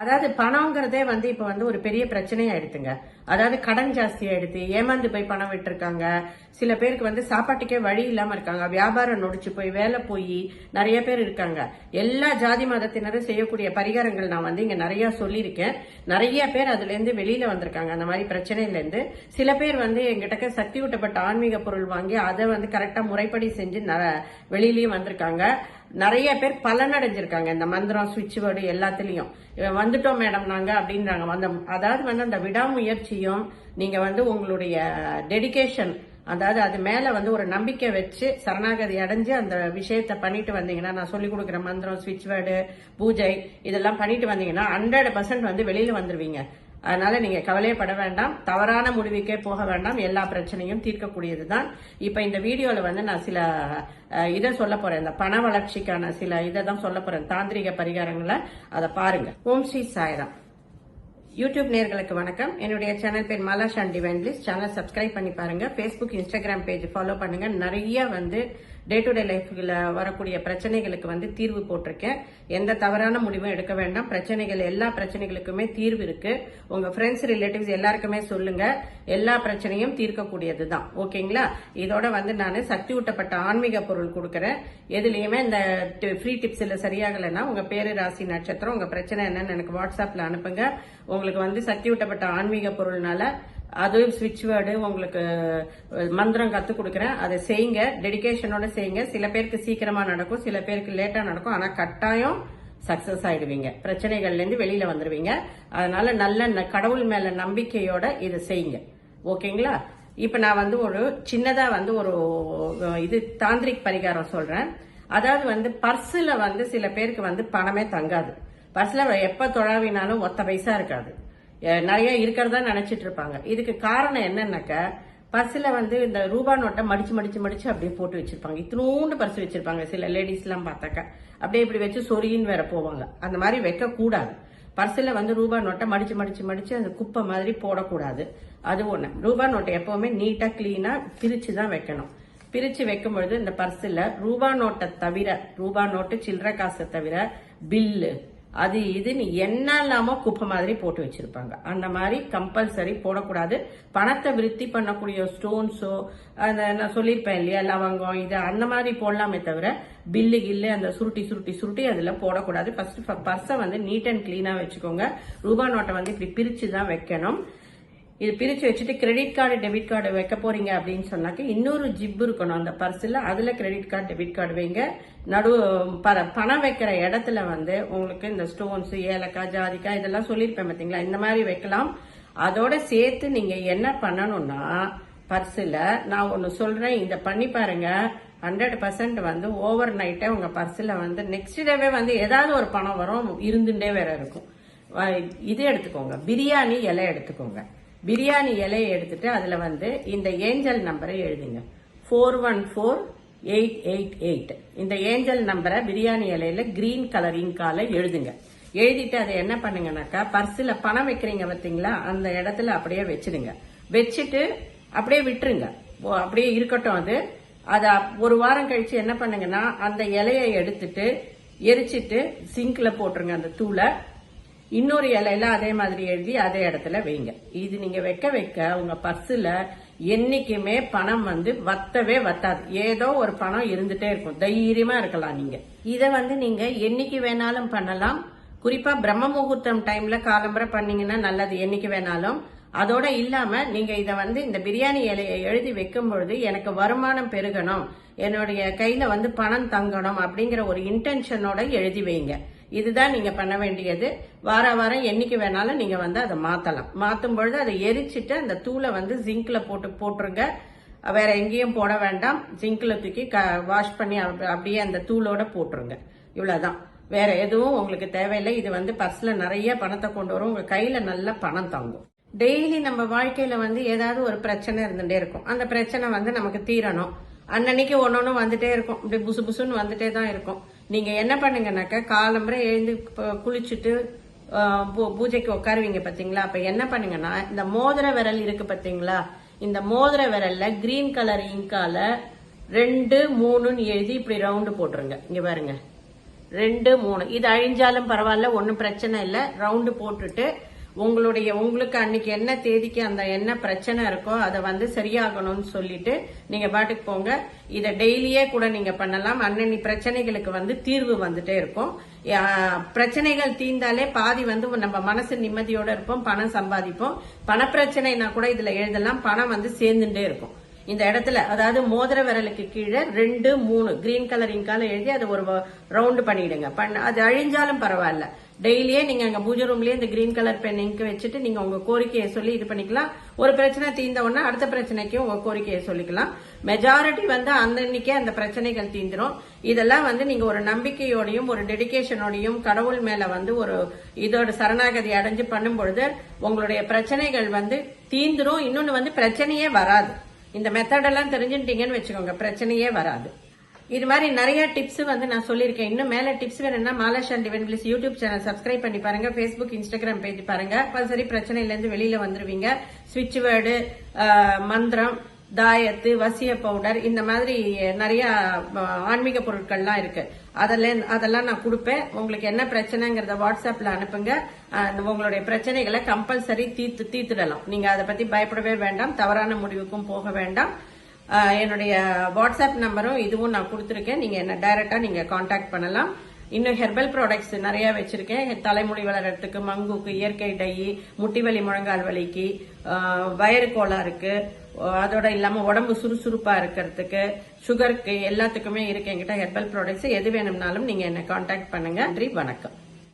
அதாவது பணங்கிறதே வந்து இப்ப வந்து ஒரு பெரிய பிரச்சனையா எடுத்துங்க அதாவது கடன் ஜாஸ்தி ஆயிடுது ஏமாந்து போய் பணம் விட்டுருக்காங்க. சில பேருக்கு வந்து சாப்பாட்டுக்கே வழி இல்லாம இருக்காங்க. வியாபாரம் நொடிச்சு போய் வேலை போய் நிறைய பேர் இருக்காங்க. எல்லா ஜாதி மதத்தினரும் செய்யக்கூடிய பரிகாரங்கள் நான் வந்து இங்க நிறைய சொல்லியிருக்கேன். நிறைய பேர் அதுல இருந்து வெளியில வந்திருக்காங்க. அந்த மாதிரி பிரச்சனையில இருந்து சில பேர் வந்து எங்கிட்ட சக்தி ஊட்டப்பட்ட ஆன்மீக பொருள் வாங்கி அதை வந்து கரெக்டா முறைப்படி செஞ்சு வெளியிலயும் வந்திருக்காங்க. நிறைய பேர் பலனடைஞ்சிருக்காங்க. இந்த மந்திரம் சுவிட்ச் வேர்டு எல்லாத்துலயும். இவன் வந்துட்டோம் மேடம் நாங்க அப்படின்றாங்க. அந்த அதாவது வந்து அந்த விடாமுயற்சியும் நீங்க வந்து உங்களுடைய டெடிகேஷன் அதாவது அது மேல வந்து ஒரு நம்பிக்கை வச்சு சரணாகதி அடைஞ்சு அந்த விஷயத்த பண்ணிட்டு வந்தீங்கன்னா நான் சொல்லி கொடுக்குற மந்திரம் சுவிட்ச் வேர்டு பூஜை இதெல்லாம் பண்ணிட்டு வந்தீங்கன்னா ஹண்ட்ரட் பர்சன்ட் வந்து வெளியில வந்துருவீங்க. அதனால நீங்க கவலையப்பட வேண்டாம். தவறான முடிவுக்கே போக வேண்டாம். எல்லா பிரச்சனையும் தீர்க்கக்கூடியது தான் இப்ப இந்த வீடியோல வந்து நான் சில இதை சொல்ல போறேன். இந்த பண வளர்ச்சிக்கான சில இதை தான் சொல்ல போறேன். தாந்திரிக பரிகாரங்களை அதை பாருங்க. ஓம் ஸ்ரீ சாய்ராம். யூடியூப் நேர்களுக்கு வணக்கம். என்னுடைய சேனல் பேர் Mala and divine list channel subscribe பண்ணி பாருங்க. ஃபேஸ்புக் இன்ஸ்டாகிராம் பேஜ் ஃபாலோ பண்ணுங்க. நிறைய வந்து டே டு டே லைஃப்ல வரக்கூடிய பிரச்சனைகளுக்கு வந்து தீர்வு போட்டிருக்கேன். எந்த தவறான முடிவும் எடுக்க வேண்டாம். பிரச்சனைகள் எல்லா பிரச்சனைகளுக்குமே தீர்வு இருக்கு. உங்க ஃப்ரெண்ட்ஸ் ரிலேட்டிவ்ஸ் எல்லாருக்குமே சொல்லுங்க. எல்லா பிரச்சனையும் தீர்க்கக்கூடியது தான் ஓகேங்களா? இதோட வந்து நான் சக்தி ஊட்டப்பட்ட ஆன்மீக பொருள் கொடுக்கறேன். எதுலேயுமே இந்த ஃப்ரீ டிப்ஸ் இல்ல சரியாகலைன்னா உங்க பேரு ராசி நட்சத்திரம் உங்க பிரச்சனை என்னன்னு எனக்கு வாட்ஸ்அப்ல அனுப்புங்க. உங்களுக்கு வந்து சக்தி ஊட்டப்பட்ட ஆன்மீக பொருள்னால அது ஸ்விட்ச் வேர்டு உங்களுக்கு மந்திரம் கத்து கொடுக்குறேன். அதை செய்யுங்க. டெடிக்கேஷனோட செய்யுங்க. சில பேருக்கு சீக்கிரமா நடக்கும் சில பேருக்கு லேட்டா நடக்கும். ஆனா கட்டாயம் சக்சஸ் ஆயிடுவீங்க. பிரச்சனைகள்ல இருந்து வெளியில வந்துருவீங்க. அதனால நல்ல ந- கடவுள் மேல நம்பிக்கையோட இதை செய்யுங்க. ஓகேங்களா? இப்ப நான் வந்து ஒரு சின்னதா வந்து ஒரு இது தாந்திரிக் பரிகாரம் சொல்றேன். அதாவது வந்து பர்ஸ்ல வந்து சில பேருக்கு வந்து பணமே தங்காது. பர்ஸ்ல எப்ப தொழாவினாலும் ஒத்த பைசா இருக்காது. நிறைய இருக்கிறதா நினைச்சிட்டு இருப்பாங்க. இதுக்கு காரணம் என்னன்னாக்க பர்ஸ்ல வந்து இந்த ரூபா நோட்டை மடிச்சு மடிச்சு மடிச்சு அப்படியே போட்டு வச்சிருப்பாங்க. இத்தினூண்டு பர்ஸ் வச்சிருப்பாங்க. சில லேடிஸ் எல்லாம் பார்த்தாக்க. அப்படியே இப்படி வச்சு சொரியின்னு வேற போவாங்க. அந்த மாதிரி வைக்க கூடாது பர்ஸ்ல வந்து ரூபா நோட்டை மடிச்சு மடிச்சு மடிச்சு அந்த குப்பை மாதிரி போடக்கூடாது. அது ஒண்ணு. ரூபா நோட்டை எப்பவுமே நீட்டா கிளீனா பிரிச்சு தான் வைக்கணும். பிரிச்சு வைக்கும் பொழுது இந்த பர்ஸ்ல ரூபா நோட்டை தவிர ரூபா நோட்டு சில்லற காசை தவிர பில்லு அது இதுன்னு என்ன இல்லாம குப்பை மாதிரி போட்டு வச்சிருப்பாங்க. அந்த மாதிரி கம்பல்சரி போடக்கூடாது. பணத்தை விருத்தி பண்ணக்கூடிய ஸ்டோன்ஸோ அந்த நான் சொல்லியிருப்பேன் இல்லையா லவங்கம் இது அந்த மாதிரி போடலாமே தவிர பில்லு கில்லு அந்த சுருட்டி சுருட்டி சுருட்டி அதுல போடக்கூடாது. ஃபர்ஸ்ட் பர்ஸை வந்து நீட் அண்ட் கிளீனா வச்சுக்கோங்க. ரூபா நோட்டை வந்து இப்படி பிரிச்சு தான் வைக்கணும். இது பிரிச்சு வச்சுட்டு கிரெடிட் கார்டு டெபிட் கார்டு வைக்க போறீங்க அப்படின்னு சொன்னாக்க இன்னொரு ஜிப் இருக்கணும் அந்த பர்ஸ்ல. அதுல கிரெடிட் கார்டு டெபிட் கார்டு வைங்க. நடு ப- பணம் வைக்கிற இடத்துல வந்து உங்களுக்கு இந்த ஸ்டோன்ஸ் ஏலக்காய் ஜாதிக்காய் இதெல்லாம் சொல்லியிருப்பேன் பார்த்தீங்களா இந்த மாதிரி வைக்கலாம். அதோட சேர்த்து நீங்க என்ன பண்ணணும்னா பர்ஸில் நான் ஒன்று சொல்றேன் இதை பண்ணி பாருங்க. ஹண்ட்ரட் பர்சன்ட் வந்து ஓவர் நைட்டே உங்க பர்ஸில் வந்து நெக்ஸ்ட் டேவே வந்து ஏதாவது ஒரு பணம் வரும் இருந்துட்டே வேற இருக்கும். இது எடுத்துக்கோங்க. பிரியாணி இலை எடுத்துக்கோங்க. பிரியாணி இலையை எடுத்துட்டு அதுல வந்து இந்த ஏஞ்சல் நம்பரை எழுதுங்க. Four one four eight eight eight. இந்த ஏஞ்சல் நம்பரை பிரியாணி இலையில கிரீன் கலர் இங்கால எழுதுங்க. எழுதிட்டு அதை என்ன பண்ணுங்கனாக்கா பர்ஸில் பணம் வைக்கிறீங்க பார்த்தீங்களா அந்த இடத்துல அப்படியே வச்சிடுங்க. வச்சுட்டு அப்படியே விட்டுருங்க. ஓ, அப்படியே இருக்கட்டும் அது. அதை ஒரு வாரம் கழிச்சு என்ன பண்ணுங்கன்னா அந்த இலையை எடுத்துட்டு எரிச்சிட்டு சிங்க்ல போட்டுருங்க அந்த தூளை. இன்னொரு இலையில அதே மாதிரி எழுதி அதே இடத்துல வைங்க. இது நீங்க வைக்க வைக்க உங்க பர்ஸ்ல என்னைக்குமே பணம் வந்து வத்தவே வத்தாது. ஏதோ ஒரு பணம் இருந்துட்டே இருக்கும். தைரியமா இருக்கலாம் நீங்க. இத வந்து நீங்க என்னைக்கு வேணாலும் பண்ணலாம். குறிப்பா பிரம்ம முகூர்த்தம் டைம்ல காலம்பரை பண்ணீங்கன்னா நல்லது. என்னைக்கு வேணாலும். அதோட இல்லாம நீங்க இத வந்து இந்த பிரியாணி இலையை எழுதி வைக்கும் பொழுது எனக்கு வருமானம் பெருகணும். என்னுடைய கையில வந்து பணம் தங்கணும் அப்படிங்கிற ஒரு இன்டென்ஷனோட எழுதி வைங்க. இதுதான் நீங்க பண்ண வேண்டியது. வார வாரம் என்னைக்கு வேணாலும் நீங்க வந்து அதை மாத்தலாம். மாத்தும் பொழுது அதை எரிச்சிட்டு அந்த தூளை வந்து ஜிங்க்ல போட்டு போட்டுருங்க. வேற எங்கேயும் போட வேண்டாம். ஜிங்க்ல தூக்கி வாஷ் பண்ணி அப்படியே அந்த தூளோட போட்டுருங்க. இவ்வளவுதான். வேற எதுவும் உங்களுக்கு தேவையில்லை. இது வந்து பர்ஸ்ல நிறைய பணத்தை கொண்டு வரும். உங்க கையில நல்ல பணம் தங்கும். டெய்லி நம்ம வாழ்க்கையில வந்து ஏதாவது ஒரு பிரச்சனை இருந்துட்டே இருக்கும். அந்த பிரச்சனை வந்து நமக்கு தீரணும். அன்னன்னைக்கு ஒன்னொன்னு வந்துட்டே இருக்கும். இப்படி புசு புசுன்னு வந்துட்டே தான் இருக்கும். நீங்க என்ன பண்ணுங்கனாக்கா காலம்பரை எழுந்து குளிச்சுட்டு பூ- பூஜைக்கு உட்காருவீங்க பாத்தீங்களா? அப்ப என்ன பண்ணுங்கன்னா இந்த மோதிர விரல் இருக்கு பாத்தீங்களா? இந்த மோதிர விரல்ல கிரீன் கலர் இங்கால ரெண்டு மூணுன்னு எழுதி இப்படி ரவுண்டு போட்டுருங்க. இங்க பாருங்க. ரெண்டு மூணு. இது அழிஞ்சாலும் பரவாயில்ல ஒன்றும் பிரச்சனை இல்லை. ரவுண்டு போட்டுட்டு உங்களுடைய உங்களுக்கு அன்னைக்கு என்ன தேதிக்கு அந்த என்ன பிரச்சனை இருக்கோ அதை வந்து சரியாகணும்னு சொல்லிட்டு நீங்க பாட்டுக்கு போங்க. இதை டெய்லியே கூட நீங்க பண்ணலாம். அன்னன்னி பிரச்சனைகளுக்கு வந்து தீர்வு வந்துட்டே இருக்கும். பிரச்சனைகள் தீர்ந்தாலே பாதி வந்து நம்ம மனசு நிம்மதியோட இருப்போம் பணம் சம்பாதிப்போம். பணப்பிரச்சனைனா கூட இதுல எழுதலாம். பணம் வந்து சேர்ந்துட்டே இருக்கும். இந்த இடத்துல அதாவது மோதிர விரலுக்கு கீழே ரெண்டு மூணு கிரீன் கலர் இங்கால எழுதி அதை ஒரு ரவுண்டு பண்ணிடுங்க. பண்ண அது அழிஞ்சாலும் பரவாயில்ல. டெய்லியே நீங்க அங்க பூஜை ரூம்லயே இந்த கிரீன் கலர் பென் இங்க் வச்சுட்டு நீங்க உங்க கோரிக்கையை சொல்லி இது பண்ணிக்கலாம். ஒரு பிரச்சனை தீர்ந்த உடனே அடுத்த பிரச்சனைக்கும் உங்க கோரிக்கையை சொல்லிக்கலாம். மெஜாரிட்டி வந்து அன்னன்னைக்கே அந்த பிரச்சனைகள் தீந்துரும். இதெல்லாம் வந்து நீங்க ஒரு நம்பிக்கையோடையும் ஒரு டெடிகேஷனோடையும் கடவுள் மேல வந்து ஒரு இதோட சரணாகதி அடைஞ்சு பண்ணும் பொழுது உங்களுடைய பிரச்சனைகள் வந்து தீந்துரும். இன்னொன்னு வந்து பிரச்சனையே வராது. இந்த மெத்தடெல்லாம் தெரிஞ்சுட்டீங்கன்னு வச்சுக்கோங்க. பிரச்சனையே வராது. இது மாதிரி நிறைய டிப்ஸ் வந்து நான் சொல்லியிருக்கேன். இன்னும் மேல டிப்ஸ் வேணும்னா Mala's and divine bliss YouTube channel subscribe பண்ணி பாருங்க. ஃபேஸ்புக் இன்ஸ்டாகிராம் பேஜ் பாருங்க. கம்பல்சரி பிரச்சனையில இருந்து வெளியில வந்துருவீங்க. ஸ்விட்ச் வேர்டு மந்திரம் தாயத்து வசிய பவுடர் இந்த மாதிரி நிறைய ஆன்மீக பொருட்கள்லாம் இருக்கு. அதெல்லாம் அதெல்லாம் நான் கொடுப்பேன். உங்களுக்கு என்ன பிரச்சனைங்கிறத வாட்ஸ்அப்ல அனுப்புங்க. உங்களுடைய பிரச்சனைகளை கம்பல்சரி தீர்த்து தீர்த்துடலாம். நீங்க அதை பத்தி பயப்படவே வேண்டாம். தவறான முடிவுக்கும் போக வேண்டாம். என்னுடைய வாட்ஸ்அப் நம்பரும் இதுவும் நான் கொடுத்துருக்கேன். நீங்க என்ன டைரக்டா நீங்க காண்டாக்ட் பண்ணலாம். இன்னும் ஹெர்பல் ப்ராடக்ட்ஸ் நிறைய வச்சிருக்கேன். தலைமுடி வளர்றதுக்கு மங்குக்கு இயற்கை டை முட்டி வலி முழங்கால் வலிக்கு வயறு வயிறு கோளாறுக்கு அதோட இல்லாம உடம்பு சுறுசுறுப்பா இருக்கிறதுக்கு சுகருக்கு எல்லாத்துக்குமே இருக்கு என்கிட்ட ஹெர்பல் ப்ராடக்ட்ஸ் எது வேணும்னாலும் நீங்க என்ன காண்டாக்ட் பண்ணுங்க. நன்றி வணக்கம்.